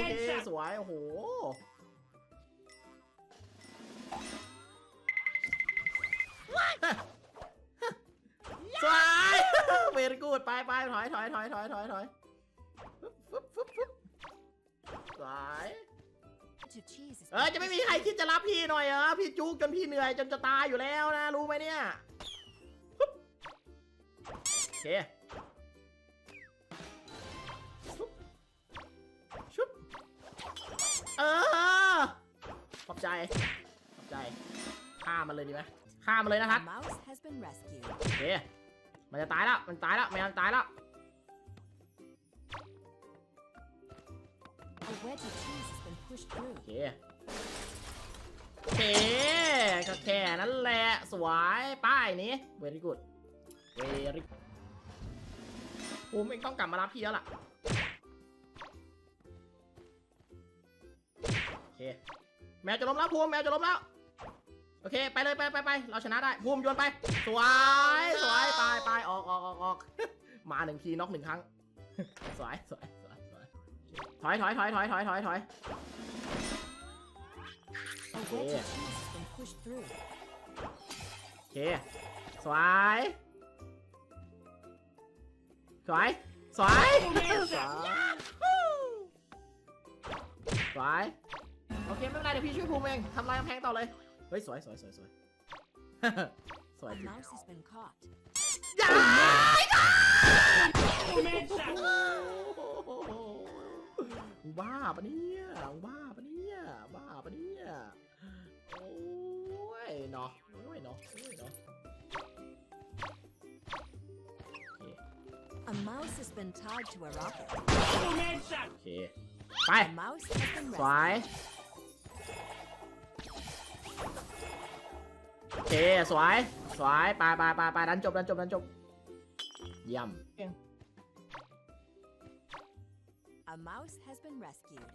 อเคสวยโอ้โหสวยเวรกูดไปไปถอยถอยถอยถอยถอยถอยฟึบฟึบฟึบสวยเออจะไม่มีใครคิดจะรับพี่หน่อยเหรอพี่จุกจนพี่เหนื่อยจนจะตายอยู่แล้วนะ รู้ไหมเนี่ยโอเค เออขอบใจ ขอบใจ ฆ่ามันเลยดีไหมฆ่ามันเลยนะทั a ด mouse has been rescued. โอเค มันจะตายแล้ว มันตายแล้วแมวมันตายแล้ว A wedge of cheese has been pushed through. โอเคโอเคก็แค่นั้นแหละ สวยป้ายนี้เวรี่กูดเวรี่ภูมิเองต้องกลับมารับพี่แล้วล่ะ เคแมวจะล้มแล้วภูมิแมวจะล้มแล้ว โอเค ไปเลยไปไปไปเราชนะได้ภูมิโยนไป สวย สวยไปไปออกออกออกออกมาหนึ่งทีน็อกหนึ่งครั้ง สวยสวยสวยสวยถอยถอยถอยถอยถอยถอยถอยโอเคสวย สวย สวย สวย สวย โอเคไม่เป็นไรเดี๋ยวพี่ช่วยภูมิเองทำลายกำแพงต่อเลย เฮ้ยสวยสวยสวยสวย สวย A จริง mouse has been caught. อย่าบ้าปะเนี่ยบ้าปะเนี่ยบ้าปะเนี่ย โอ้ยเนาะโอ้ยเนาะโอ้ยเนาะโอเค A mouse has been tied to a rocket. โอเค ไป A mouse has been สวย rescued. โเค สวย สวยไปไปไปไปดันจบดันจบดันจบเยี่ยม A mouse has been rescued.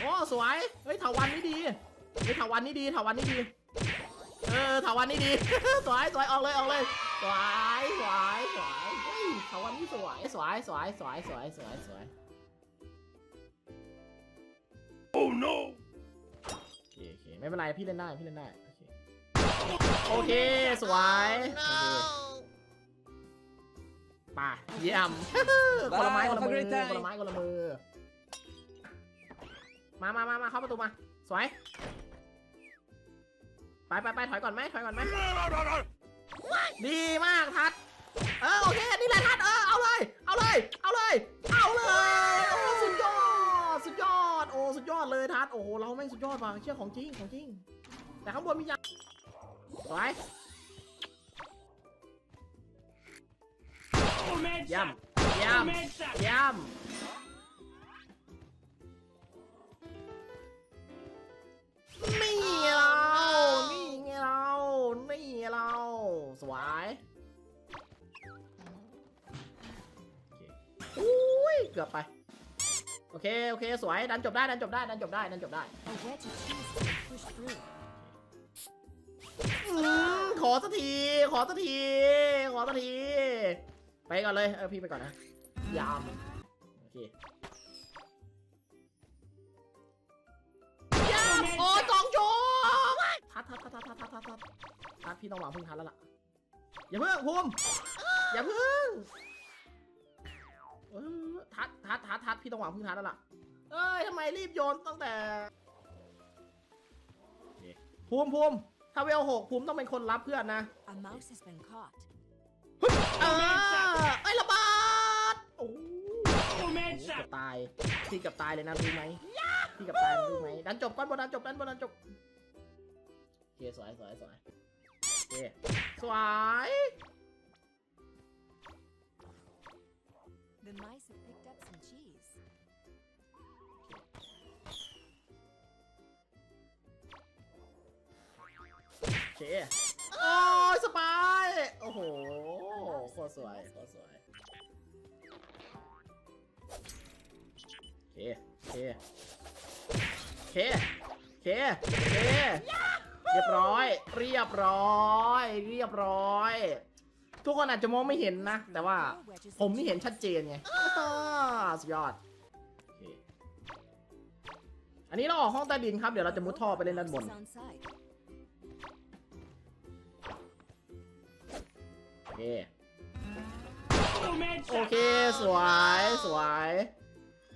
โอ้ สวย เฮ้ยถาวันนี่ดีเฮ้ยถาวันนี่ดีถาวันนี่ดี เออถาวันนี่ดี สวย สวย ออกเลย ออกเลย สวย สวย สวยเฮ้ยถาวันนี่สวย สวย สวย สวย สวย สวย สวย Oh no! โอเคโอเคไม่เป็นไรพี่เล่นได้พี่เล่นได้โอเคโอเคสวยโอเคไป่าเยี่ยมคนละไม้คนละมือคนละไม้คนละมือมามามามาเข้าประตูมา สวย ไปไปไปถอยก่อนไหมถอยก่อนไหมดีมากทัด เออโอเค นี่แหละทัด เออเอาเลย เอาเลย เอาเลย เอาเลย เลยทัดโอ้โหเราแม่งสุดยอดว่ะเชื่อของจริงของจริง แต่ข้างบนมียาสวยย่ำย่ำย่ำนี่ไงเรา นี่ไงเรา นี่ไงเรา สวยโอเคอุ้ย เกือบไป โอเคโอเคสวยดันจบได้ดันจบได้ดันจบได้ดันจบได้ขอสักที ขอสักที ขอสักที ไปก่อนเลยเออพี่ไปก่อนนะยามโอเคยามโอ้ยกองโจมทัดทัดทัดทัดทัดทัดทัดทัดทัดพี่ต้องหวางพึ่งทัดแล้วล่ะอย่าเพิ่งภูมิอย่าเพิ่ง ทัดทัดทัดทัดพี่ต้องวางพึ่งทัดแล้วล่ะ เอ้ยทำไมรีบโยนตั้งแต่โอเคภูมิภูมิถ้าเวลหกภูมิต้องเป็นคนรับเพื่อนนะ A mouse has been caught. เออไอ้ยระเบิดโอ้โหเกับตายพี่เกับตายเลยนะรู้ไหมพี่เกับตายนะรู้ไหมดันจบก้อนบนดันจบดันบนดันจบโอเคสวยสวยสวยโอเคสวย The mice have picked up some cheese. โอเคโอ้ยสบาย โอ้โหโคตรสวยโคตรสวยโอเคโอเคโอเคโอเคโอเคเรียบร้อย เรียบร้อย เรียบร้อย ทุกคนอาจจะมองไม่เห็นนะ แต่ว่าผมนี่เห็นชัดเจนไงสุดยอด อันนี้เราออกห้องใต้ดินครับ เดี๋ยวเราจะมุดท่อไปเล่นด้านบน โอเค โอเค สวย สวย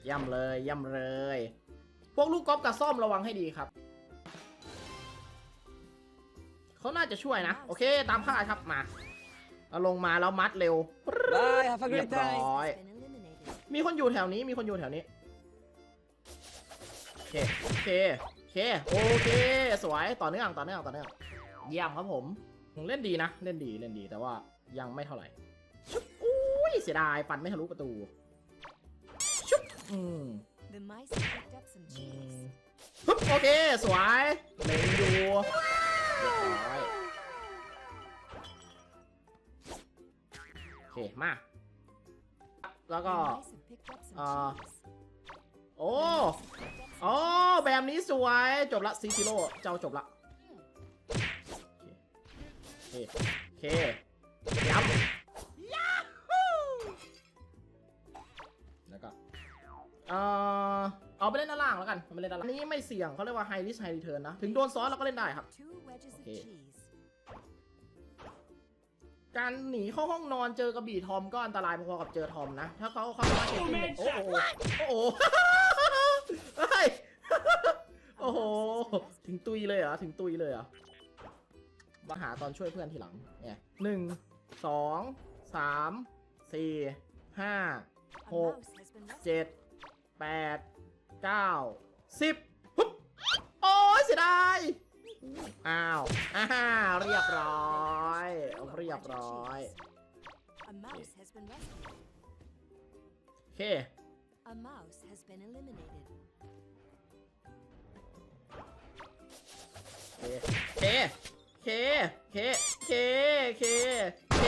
ย่ำเลยย่ำเลย พวกลูกกอล์ฟกับซ่อมระวังให้ดีครับ เขาน่าจะช่วยนะ โอเค ตามคาดครับมา เราลงมาแล้วมัดเร็ว Bye, have a เรีย great บร้ day. อย Has been eliminated. มีคนอยู่แถวนี้ มีคนอยู่แถวนี้ โอเค โอเค โอเค โอเค สวย ต่อเนื่อง ต่อเนื่อง ต่อเนื่อง เยี่ยมครับผมเล่นดีนะ เล่นดี เล่นดี แต่ว่ายังไม่เท่าไหร่ ชุบอุ้ย เสียดายฟันไม่ทะลุประตู ชุบ อืม The mice have picked up some อืม cheese. ปึ๊บโอเค สวยเล็งอยู่เรียบร้อย มา แล้วก็ mice have picked up some uh, cheese. โอ้โอ้แบบนี้สวยจบละซีซิโร่เจ้าจบละโอเคย้ำยาฮูแล้วก็เอ่อเอาไปเล่นด้านล่างแล้วกันเอาไปเล่นด้านล่างนี้ไม่เสี่ยงเขาเรียกว่า high risk high return นะ ถึงโดนซ้อนเราก็เล่นได้ครับ Two wedges of Okay. Cheese. การหนีเข้าห้องนอนเจอกระบี่ทอมก็อันตรายพอๆกับเจอทอมนะ ถ้าเขาเข้ามาเก็บเนี่ยโอ้โหโอ้โหเฮ้ยโอ้โห ถึงตุยเลยเหรอ ถึงตุยเลยเหรอ มาหาตอนช่วยเพื่อนทีหลัง เนี่ยหนึ่ง สอง สาม สี่ ห้า A Hộp. mouse has been rescued. เจ็ด แปด เก้า สิบฮึบโอ้ยเสียดาย อ้าวอ่าเรียบร้อย เรียบร้อย A mouse has been rescued. โอเค A mouse has been eliminated. เค เค เค เค เค เค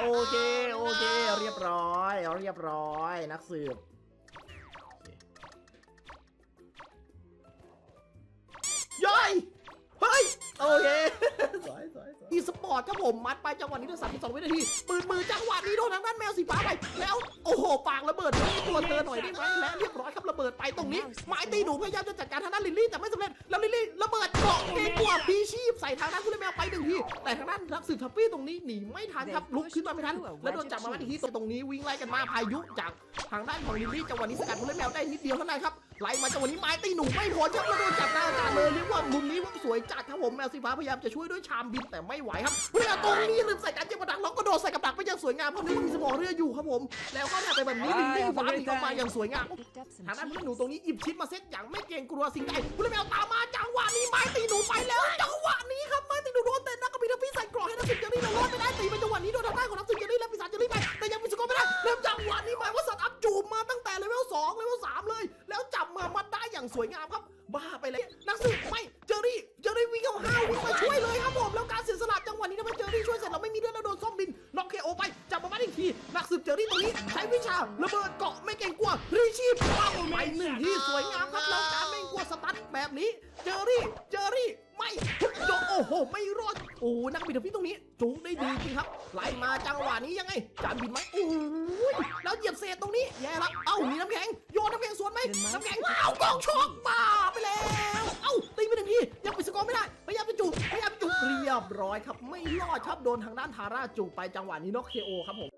โอเค โอเค เรียบร้อย เรียบร้อย นักสืบ สวยอีสปอร์ตครับผมมัดไปจังหวะนี้ด้วย32วินาทีปืนมือจังหวะนี้โดนทางด้านแมวสีฟ้าไปแล้วโอ้โหปากระเบิดตัวเธอหน่อยได้ไหมและเรียบร้อยครับ เบิดไปตรงนี้ไม้ตีหนูพยายามจะจัดการทางด้านลิลลี่แต่ไม่สำเร็จแล้วลิลลี่ระเบิดเกาะเกกว่าพีชีพใส่ทางด้านคุณแมวไปหนึ่งทีแต่ทางด้านนักสืบทัพปี้ตรงนี้หนีไม่ทันครับลุกขึ้นมาไม่ทันแล้วโดนจับมาอีกทีตรงนี้วิ่งไล่กันมาพายุจากทางด้านของลิลลี่จังหวะนี้สกัดคุณแมวได้นิดเดียวเท่านั้นครับไล่มาจังหวะนี้ไม้ตีหนูไม่พ้นครับแล้วโดนจับหน้าอากาศเลยเรียกว่ามุมนี้ว่าสวยจัดครับผมแมวสีฟ้าพยายามจะช่วยด้วยชามบินแต่ไม่ไหวครับเรือตรงนี้ลืมใส่การเจ็บประดักแล้วก็โดนใส่กับดักไปอย่างสวยงามเพราะนี่มันมีสมองเรืออยู่ครับผม แล้วก็เนี่ยไปแบบนี้ลิลลี่ฟ้าหนีออกมาอย่างสวยงาม Picked up some ทางด้านผู้หนูตรงนี้หยิบชิ้นมาเซ็ตอย่างไม่เกรงกลัวสิ่งใดคุณแมวตามมาจังหวะนี้ไม้ตีหนูไปแล้วจังหวะนี้ครับไม้ตีหนูโดนเตะนักกระบี่ทัพพี่ใส่กรอกให้นักสิบเจอรี่เรารอดไปได้ตีไปจังหวะนี้โดนทางด้านของนักสิบเจอรี่และปีศาจเจอรี่ไปแต่ยังมีสกอร์ไม่ได้เริ่มจังหวะนี้หมายว่าสัตว์อัพจูบมาตั้งแต่เลเวลสองเลเวลสามเลย แล้วจับมามัดได้อย่างสวยงามครับ ที่สวยงามครับแล้วการไม่กลัวสตันแบบนี้ เจอรี่ เจอรี่ ไม่ทุกยกโอ้โห ไม่รอด โอ้นักบินพี่ตรงนี้จูงได้ดีจริงครับ ไล่มาจังหวะนี้ยังไง จานบินไหมโอ้ยแล้วเหยียบเศษตรงนี้ แย่ละเอ้า มีน้ำแข็ง โยนน้ำแข็งสวนไหมน้ำแข็งเอากองชกมาไปแล้ว เอ้า ตีไปหนึ่งที ยังปิดสกอร์ไม่ได้ พยายามจะจูบพยายามจะจูบเรียบร้อยครับ ไม่รอดครับ โดนทางด้านทาร่าจูบไปจังหวะนี้น็อกเคโอครับผมใค